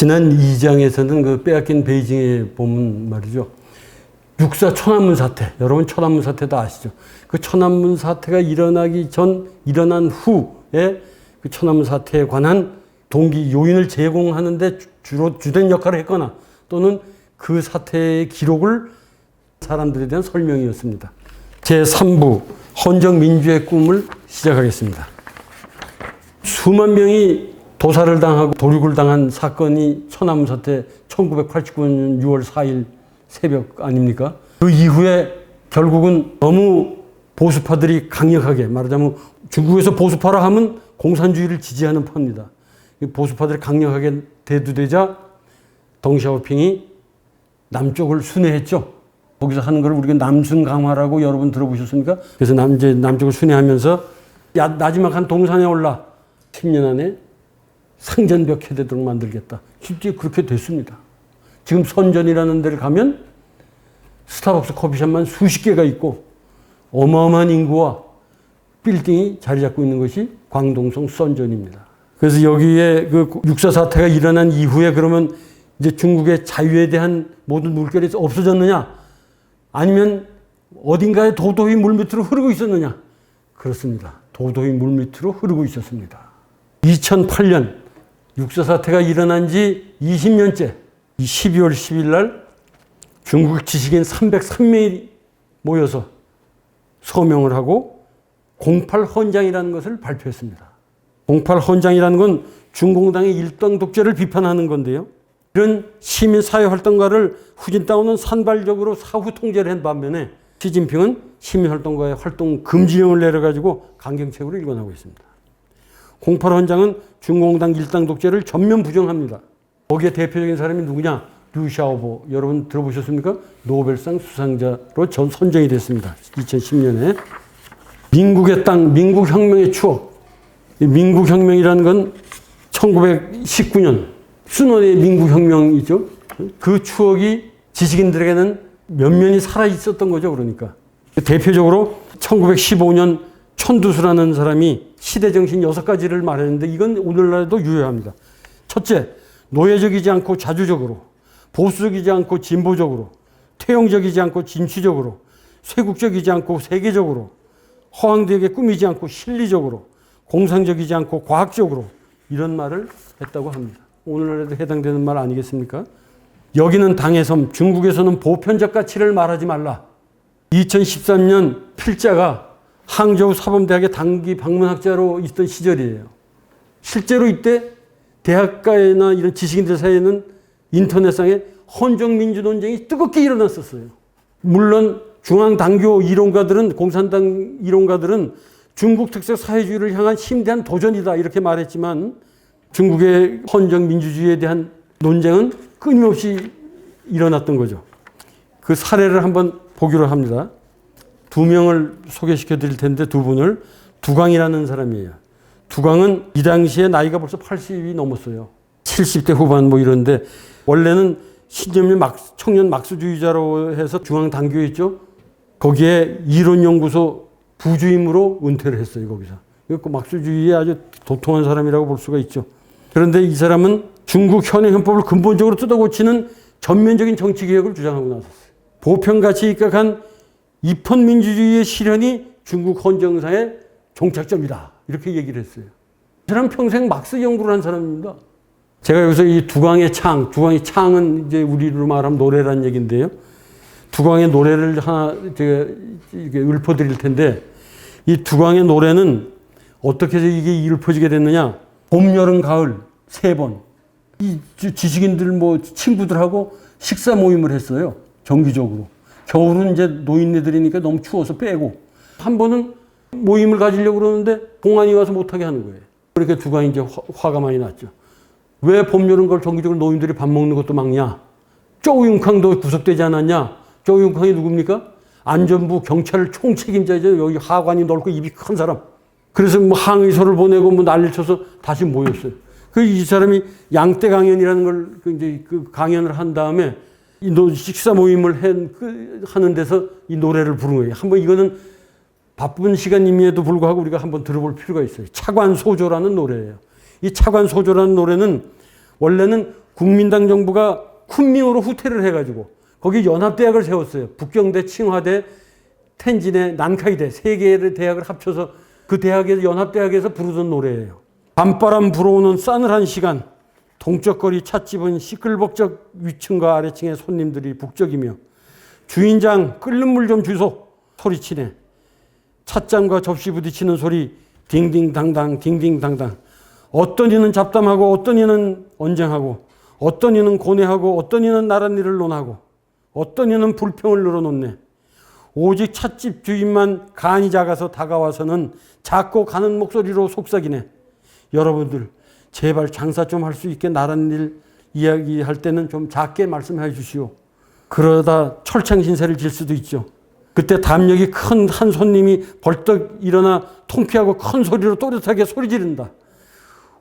지난 2장에서는 그 빼앗긴 베이징에 보면 말이죠. 육사 천안문 사태. 여러분 천안문 사태 다 아시죠? 그 천안문 사태가 일어나기 전, 일어난 후에 그 천안문 사태에 관한 동기 요인을 제공하는데 주- 주로 주된 역할을 했거나 또는 그 사태의 기록을 사람들에 대한 설명이었습니다. 제 3부 헌정 민주의 꿈을 시작하겠습니다. 수만 명이 도살을 당하고 도륙을 당한 사건이 천안문 사태 1989년 6월 4일 새벽 아닙니까? 그 이후에 결국은 너무 보수파들이 강력하게 말하자면 중국에서 보수파라 하면 공산주의를 지지하는 파입니다. 이 보수파들이 강력하게 대두되자 덩샤오핑이 남쪽을 순회했죠. 거기서 하는 걸 우리가 남순 강화라고 여러분 들어보셨습니까? 그래서 남, 이제 남쪽을 순회하면서 야, 나지막한 동산에 올라 10년 안에 상전벽 해대도록 만들겠다. 실제 그렇게 됐습니다. 지금 선전이라는 데를 가면 스타벅스 커피숍만 수십 개가 있고 어마어마한 인구와 빌딩이 자리 잡고 있는 것이 광동성 선전입니다. 그래서 여기에 그 육사 사태가 일어난 이후에 그러면 이제 중국의 자유에 대한 모든 물결이 없어졌느냐? 아니면 어딘가에 도도히 물 밑으로 흐르고 있었느냐? 그렇습니다. 도도히 물 밑으로 흐르고 있었습니다. 2008년 육사 사태가 일어난 지 20년째 12월 10일 날 중국 지식인 303명이 모여서 서명을 하고 08 헌장이라는 것을 발표했습니다. 08 헌장이라는 건 중공당의 일당 독재를 비판하는 건데요. 이런 시민 사회 활동가를 후진다오는 산발적으로 사후 통제를 한 반면에 시진핑은 시민 활동가의 활동 금지령을 내려 가지고 강경책으로 일관하고 있습니다. 08 헌장은 중공당 일당 독재를 전면 부정합니다. 거기에 대표적인 사람이 누구냐? 류샤오보 여러분 들어보셨습니까? 노벨상 수상자로 전 선정이 됐습니다. 2010년에 민국의 땅, 민국 혁명의 추억. 이 민국 혁명이라는 건 1919년 순원의 민국 혁명이죠. 그 추억이 지식인들에게는 면면이 살아 있었던 거죠. 그러니까 대표적으로 1915년 천두수라는 사람이 시대 정신 여섯 가지를 말했는데 이건 오늘날에도 유효합니다. 첫째, 노예적이지 않고 자주적으로, 보수적이지 않고 진보적으로, 퇴용적이지 않고 진취적으로, 쇄국적이지 않고 세계적으로, 허황되게 꾸미지 않고 실리적으로, 공상적이지 않고 과학적으로 이런 말을 했다고 합니다. 오늘날에도 해당되는 말 아니겠습니까? 여기는 당의 섬, 중국에서는 보편적 가치를 말하지 말라. 2013년 필자가 항저우 사범대학의 단기 방문학자로 있던 시절이에요. 실제로 이때 대학가나 이런 지식인들 사이에는 인터넷상에 헌정민주 논쟁이 뜨겁게 일어났었어요. 물론 중앙당교 이론가들은 공산당 이론가들은 중국 특색 사회주의를 향한 심대한 도전이다 이렇게 말했지만 중국의 헌정민주주의에 대한 논쟁은 끊임없이 일어났던 거죠. 그 사례를 한번 보기로 합니다. 두 명을 소개시켜 드릴 텐데 두 분을 두광이라는 사람이에요. 두광은 이 당시에 나이가 벌써 80이 넘었어요. 70대 후반 뭐 이런데 원래는 신념의 막, 청년 막수주의자로 해서 중앙 당교에 있죠. 거기에 이론연구소 부주임으로 은퇴를 했어요. 거기서. 그 막수주의에 아주 도통한 사람이라고 볼 수가 있죠. 그런데 이 사람은 중국 현행 헌법을 근본적으로 뜯어고치는 전면적인 정치 개혁을 주장하고 나섰어요. 보편가치에 입각한 입헌 민주주의의 실현이 중국 헌정사의 종착점이다. 이렇게 얘기를 했어요. 이 사람 평생 막스 연구를 한 사람입니다. 제가 여기서 이 두광의 창, 두광의 창은 이제 우리로 말하면 노래라는 얘기인데요. 두광의 노래를 하나 제가 이렇게 읊어드릴 텐데 이 두광의 노래는 어떻게 해서 이게 읊어지게 됐느냐? 봄, 여름, 가을 세 번. 이 지식인들 뭐 친구들하고 식사 모임을 했어요. 정기적으로. 겨울은 이제 노인네들이니까 너무 추워서 빼고 한 번은 모임을 가지려고 그러는데 봉안이 와서 못하게 하는 거예요. 그렇게 두가 이제 화, 가 많이 났죠. 왜 봄, 여름, 가을 정기적으로 노인들이 밥 먹는 것도 막냐? 쪼윤캉도 구속되지 않았냐? 쪼윤캉이 누굽니까? 안전부 경찰 총책임자죠. 여기 하관이 넓고 입이 큰 사람. 그래서 뭐 항의서를 보내고 뭐 난리 쳐서 다시 모였어요. 그 이 사람이 양떼 강연이라는 걸 이제 그 강연을 한 다음에 이 식사 모임을 한, 그, 하는 데서 이 노래를 부른 거예요. 한번 이거는 바쁜 시간임에도 불구하고 우리가 한번 들어볼 필요가 있어요. 차관소조라는 노래예요. 이 차관소조라는 노래는 원래는 국민당 정부가 쿤밍으로 후퇴를 해가지고 거기 연합대학을 세웠어요. 북경대, 칭화대, 텐진의 난카이대 세 개의 대학을 합쳐서 그 대학에서 연합대학에서 부르던 노래예요. 밤바람 불어오는 싸늘한 시간 동적거리 찻집은 시끌벅적 위층과 아래층의 손님들이 북적이며 주인장 끓는 물 좀 주소 소리치네. 찻잔과 접시 부딪히는 소리 딩딩당당 딩딩당당 어떤 이는 잡담하고 어떤 이는 언쟁하고 어떤 이는 고뇌하고 어떤 이는 나란 일을 논하고 어떤 이는 불평을 늘어놓네. 오직 찻집 주인만 간이 작아서 다가와서는 작고 가는 목소리로 속삭이네. 여러분들 제발 장사 좀 할 수 있게 나란 일 이야기할 때는 좀 작게 말씀해 주시오. 그러다 철창신세를 질 수도 있죠. 그때 담력이 큰 한 손님이 벌떡 일어나 통쾌하고 큰 소리로 또렷하게 소리 지른다.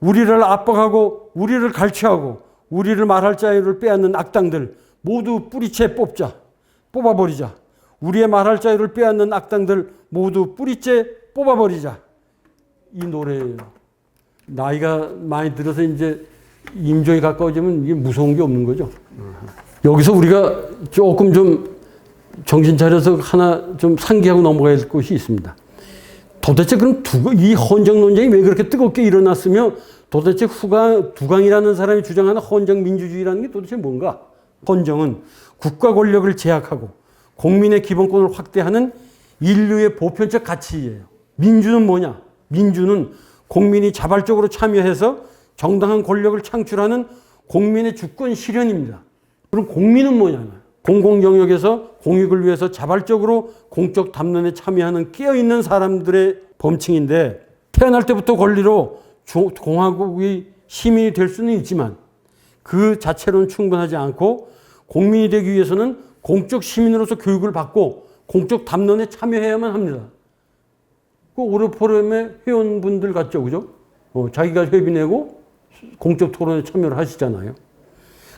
우리를 압박하고 우리를 갈취하고 우리를 말할 자유를 빼앗는 악당들 모두 뿌리채 뽑자. 뽑아버리자. 우리의 말할 자유를 빼앗는 악당들 모두 뿌리째 뽑아버리자. 이 노래예요. 나이가 많이 들어서 이제 임종이 가까워지면 이게 무서운 게 없는 거죠. 여기서 우리가 조금 좀 정신 차려서 하나 좀 상기하고 넘어가야 될 것이 있습니다. 도대체 그럼 두, 이 헌정 논쟁이 왜 그렇게 뜨겁게 일어났으며 도대체 후강, 두강이라는 사람이 주장하는 헌정 민주주의라는 게 도대체 뭔가? 헌정은 국가 권력을 제약하고 국민의 기본권을 확대하는 인류의 보편적 가치예요. 민주는 뭐냐? 민주는 국민이 자발적으로 참여해서 정당한 권력을 창출하는 국민의 주권 실현입니다. 그럼 국민은 뭐냐? 공공 영역에서 공익을 위해서 자발적으로 공적 담론에 참여하는 깨어있는 사람들의 범칭인데 태어날 때부터 권리로 공화국의 시민이 될 수는 있지만 그 자체로는 충분하지 않고 국민이 되기 위해서는 공적 시민으로서 교육을 받고 공적 담론에 참여해야만 합니다. 그 오르포럼의 회원분들 같죠, 그죠? 어, 자기가 회비 내고 공적 토론에 참여를 하시잖아요.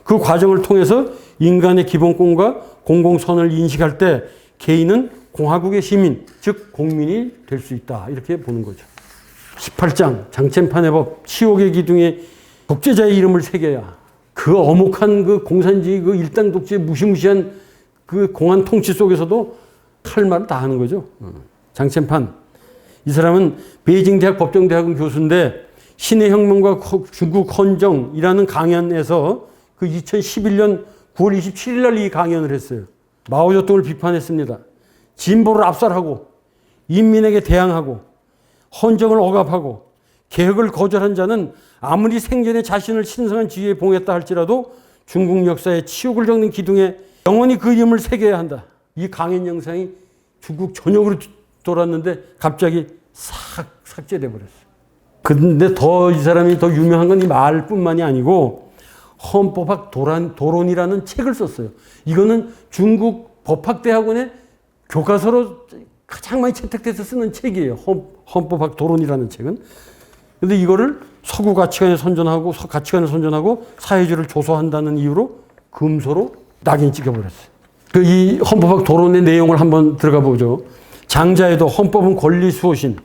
그 과정을 통해서 인간의 기본권과 공공선을 인식할 때 개인은 공화국의 시민, 즉 공민이 될 수 있다. 이렇게 보는 거죠. 18장 장첸판의 법 치욕의 기둥에 독재자의 이름을 새겨야 그 어목한 그 공산주의 그 일당 독재 무시무시한 그 공안 통치 속에서도 할 말을 다 하는 거죠. 장첸판 이 사람은 베이징 대학 법정대학원 교수인데 신의 혁명과 중국 헌정이라는 강연에서 그 2011년 9월 27일 날 이 강연을 했어요. 마오쩌둥을 비판했습니다. 진보를 압살하고 인민에게 대항하고 헌정을 억압하고 개혁을 거절한 자는 아무리 생전에 자신을 신성한 지위에 봉했다 할지라도 중국 역사의 치욕을 적는 기둥에 영원히 그 이름을 새겨야 한다. 이 강연 영상이 중국 전역으로 돌았는데 갑자기 싹 삭제돼 버렸어요. 근데 더 이 사람이 더 유명한 건 이 말뿐만이 아니고 헌법학 도란, 도론이라는 책을 썼어요. 이거는 중국 법학대학원의 교과서로 가장 많이 채택돼서 쓰는 책이에요. 헌, 헌법학 도론이라는 책은. 근데 이거를 서구 가치관에 선전하고 가치관에 선전하고 사회주의를 조소한다는 이유로 금소로 낙인 찍어버렸어요. 그 이 헌법학 도론의 내용을 한번 들어가 보죠. 장자에도 헌법은 권리 수호신,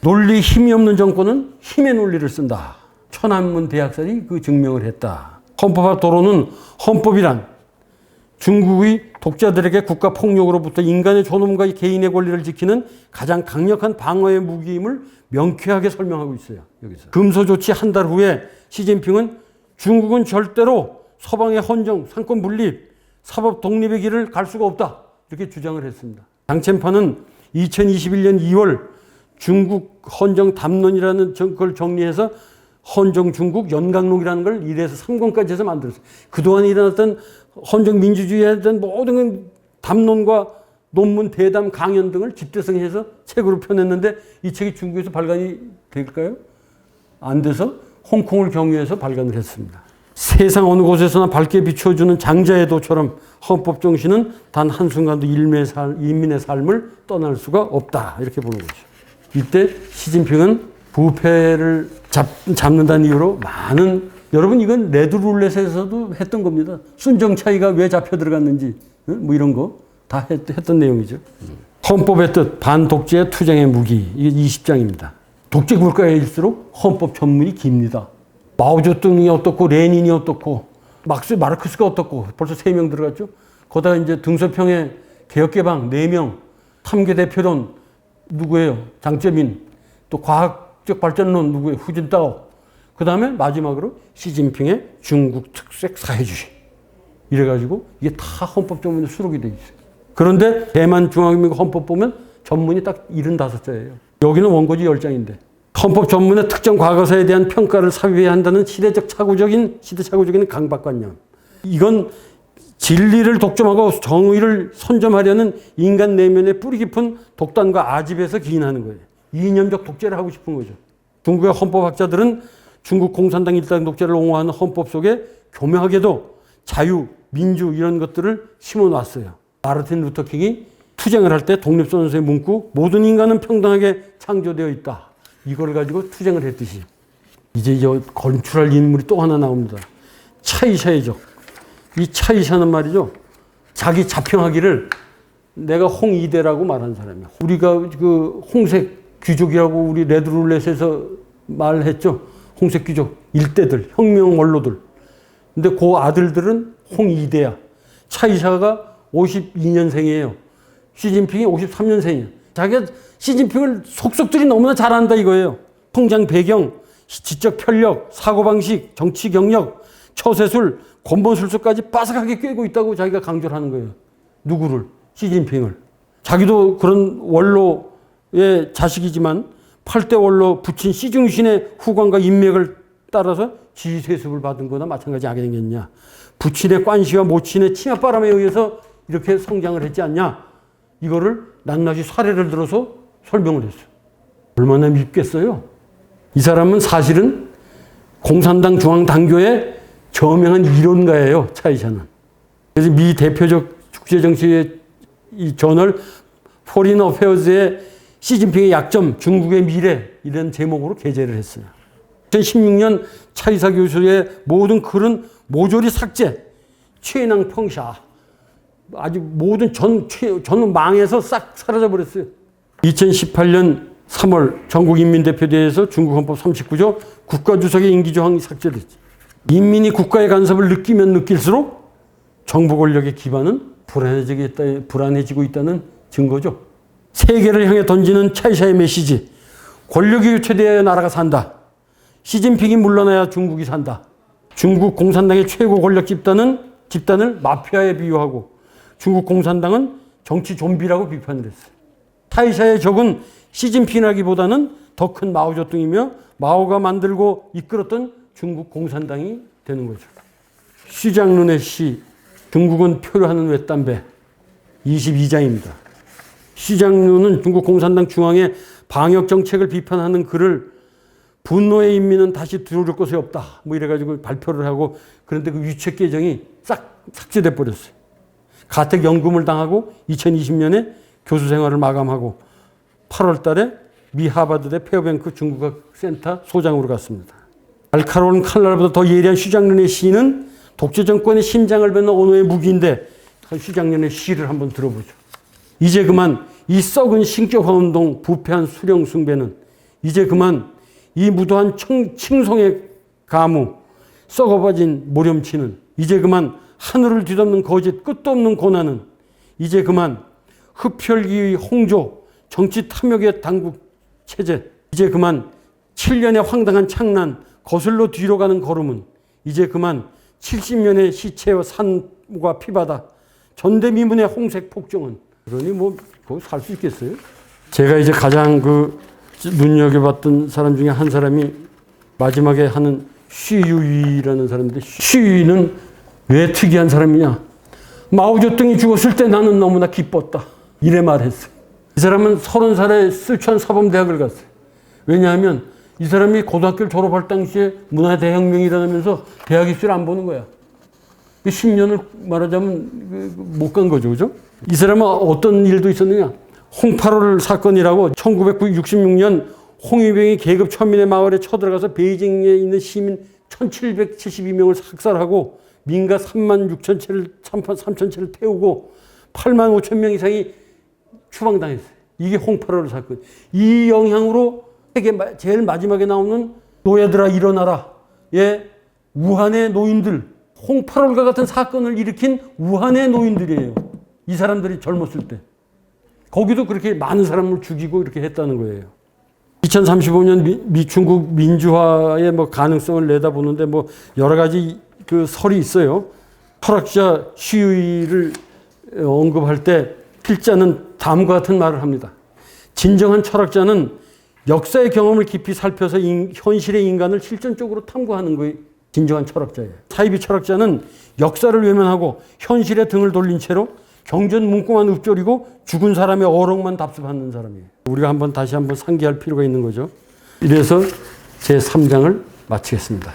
논리 힘이 없는 정권은 힘의 논리를 쓴다. 천안문 대학살이 그 증명을 했다. 헌법학 도론은 헌법이란 중국의 독자들에게 국가 폭력으로부터 인간의 존엄과 개인의 권리를 지키는 가장 강력한 방어의 무기임을 명쾌하게 설명하고 있어요. 여기서 금소 조치 한 달 후에 시진핑은 중국은 절대로 서방의 헌정, 상권 분립, 사법 독립의 길을 갈 수가 없다. 이렇게 주장을 했습니다. 장첸파는 2021년 2월 중국 헌정 담론이라는 걸 정리해서 헌정 중국 연강록이라는 걸 1에서 3권까지 해서 만들었어요. 그동안 일어났던 헌정 민주주의에 대한 모든 담론과 논문, 대담, 강연 등을 집대성해서 책으로 펴냈는데 이 책이 중국에서 발간이 될까요? 안 돼서 홍콩을 경유해서 발간을 했습니다. 세상 어느 곳에서나 밝게 비춰주는 장자의 도처럼 헌법 정신은 단 한순간도 인민의, 삶, 삶을 떠날 수가 없다. 이렇게 보는 거죠. 이때 시진핑은 부패를 잡, 잡는다는 이유로 많은 여러분 이건 레드 룰렛에서도 했던 겁니다. 순정 차이가 왜 잡혀 들어갔는지 뭐 이런 거 다 했던 내용이죠. 헌법의 뜻 반독재 투쟁의 무기 이게 20장입니다. 독재 국가일수록 헌법 전문이 깁니다. 마오쩌둥이 어떻고 레닌이 어떻고 막스 마르크스가 어떻고 벌써 세명 들어갔죠. 거기다가 이제 등소평의 개혁개방 네 명, 탐계 대표론 누구예요? 장재민, 또 과학적 발전론 누구예요? 후진따오. 그 다음에 마지막으로 시진핑의 중국 특색 사회주의. 이래가지고 이게 다 헌법 전문에 수록이 돼 있어요. 그런데 대만 중앙민국 헌법 보면 전문이 딱 75자예요. 여기는 원고지 10장인데. 헌법 전문의 특정 과거사에 대한 평가를 삽입해야 한다는 시대적 차구적인 시대착오적인 강박관념. 이건 진리를 독점하고 정의를 선점하려는 인간 내면의 뿌리 깊은 독단과 아집에서 기인하는 거예요. 이념적 독재를 하고 싶은 거죠. 중국의 헌법학자들은 중국 공산당 일당 독재를 옹호하는 헌법 속에 교묘하게도 자유, 민주 이런 것들을 심어 놨어요. 마르틴 루터킹이 투쟁을 할 때 독립선언서의 문구 모든 인간은 평등하게 창조되어 있다. 이걸 가지고 투쟁을 했듯이 이제 이 건출할 인물이 또 하나 나옵니다. 차이샤이죠. 이 차이샤는 말이죠. 자기 자평하기를 내가 홍이대라고 말한 사람이야. 우리가 그 홍색 귀족이라고 우리 레드룰렛에서 말했죠. 홍색 귀족 일대들, 혁명 원로들. 근데 그 아들들은 홍이대야. 차이샤가 52년생이에요. 시진핑이 53년생이에요. 자기가 시진핑을 속속들이 너무나 잘 안다 이거예요. 통장 배경, 지적 편력, 사고방식, 정치 경력, 처세술, 권본술수까지 빠삭하게 꿰고 있다고 자기가 강조를 하는 거예요. 누구를? 시진핑을. 자기도 그런 원로의 자식이지만 8대 원로 부친 시중신의 후광과 인맥을 따라서 지휘세습을 받은 거나 마찬가지 생겼냐. 부친의 관시와 모친의 치맛바람에 의해서 이렇게 성장을 했지 않냐. 이거를 낱낱이 사례를 들어서 설명을 했어요. 얼마나 밉겠어요? 이 사람은 사실은 공산당 중앙당교의 저명한 이론가예요, 차이샤는. 그래서 미 대표적 국제 정치의 이 저널 포린 어페어즈의 시진핑의 약점, 중국의 미래 이런 제목으로 게재를 했어요. 2016년 차이사 교수의 모든 글은 모조리 삭제, 최낭 평샤. 아주 모든 전, 최, 전 망해서 싹 사라져 버렸어요. 2018년 3월 전국인민대표대회에서 중국 헌법 39조 국가주석의 임기조항이 삭제됐지. 인민이 국가의 간섭을 느끼면 느낄수록 정부 권력의 기반은 불안해지고 있다는 증거죠. 세계를 향해 던지는 차이샤의 메시지. 권력이 유체되어야 나라가 산다. 시진핑이 물러나야 중국이 산다. 중국 공산당의 최고 권력 집단은 집단을 마피아에 비유하고 중국 공산당은 정치 좀비라고 비판을 했어요. 타이샤의 적은 시진핑이라기보다는 더 큰 마오쩌둥이며 마오가 만들고 이끌었던 중국 공산당이 되는 거죠. 시장룬의 시 중국은 표류하는 외담배 22장입니다. 시장룬은 중국 공산당 중앙의 방역 정책을 비판하는 글을 분노의 인민은 다시 들어올 곳이 없다. 뭐 이래가지고 발표를 하고 그런데 그 유책 계정이 싹 삭제돼 버렸어요. 가택 연금을 당하고 2020년에 교수 생활을 마감하고 8월 달에 미 하버드대 페어뱅크 중국학 센터 소장으로 갔습니다. 알카로는 칼날보다 더 예리한 슈장련의 시는 독재 정권의 심장을 뱉는 언어의 무기인데 슈장련의 시를 한번 들어보죠. 이제 그만 이 썩은 신격화 운동 부패한 수령 숭배는 이제 그만 이 무도한 청, 칭송의 가무 썩어버진 모렴치는 이제 그만 하늘을 뒤덮는 거짓 끝도 없는 고난은 이제 그만 흡혈기의 홍조 정치 탐욕의 당국 체제 이제 그만 7년의 황당한 창난 거슬러 뒤로 가는 걸음은 이제 그만 70년의 시체와 산과 피바다 전대미문의 홍색 폭정은 그러니 뭐 거기 살 수 있겠어요? 제가 이제 가장 그 눈여겨봤던 사람 중에 한 사람이 마지막에 하는 쉬유이라는 사람인데 쉬유이는 왜 특이한 사람이냐? 마오쩌둥이 죽었을 때 나는 너무나 기뻤다. 이래 말했어요. 이 사람은 서른 살에 쓰촨 사범대학을 갔어요. 왜냐하면 이 사람이 고등학교를 졸업할 당시에 문화대혁명이 일어나면서 대학 입시를 안 보는 거야. 10년을 말하자면 못 간 거죠. 그죠? 이 사람은 어떤 일도 있었느냐? 홍파롤 사건이라고 1966년 홍위병이 계급 천민의 마을에 쳐들어가서 베이징에 있는 시민 1772명을 학살하고 민가 3만 6천 채를 3천 채를 태우고 8만 5천 명 이상이 추방당했어요. 이게 홍파롤 사건. 이 영향으로 세계 제일 마지막에 나오는 노예들아 일어나라. 예, 우한의 노인들 홍파롤과 같은 사건을 일으킨 우한의 노인들이에요. 이 사람들이 젊었을 때. 거기도 그렇게 많은 사람을 죽이고 이렇게 했다는 거예요. 2035년 미, 미 중국 민주화의 뭐 가능성을 내다보는데 뭐 여러 가지 그 설이 있어요. 철학자 시위를 언급할 때 필자는 다음과 같은 말을 합니다. 진정한 철학자는 역사의 경험을 깊이 살펴서 인- 현실의 인간을 실전적으로 탐구하는 것이 진정한 철학자예요. 사이비 철학자는 역사를 외면하고 현실에 등을 돌린 채로 경전 문구만 읊조리고 죽은 사람의 어록만 답습하는 사람이에요. 우리가 한번 다시 한번 상기할 필요가 있는 거죠. 이래서 제 3장을 마치겠습니다.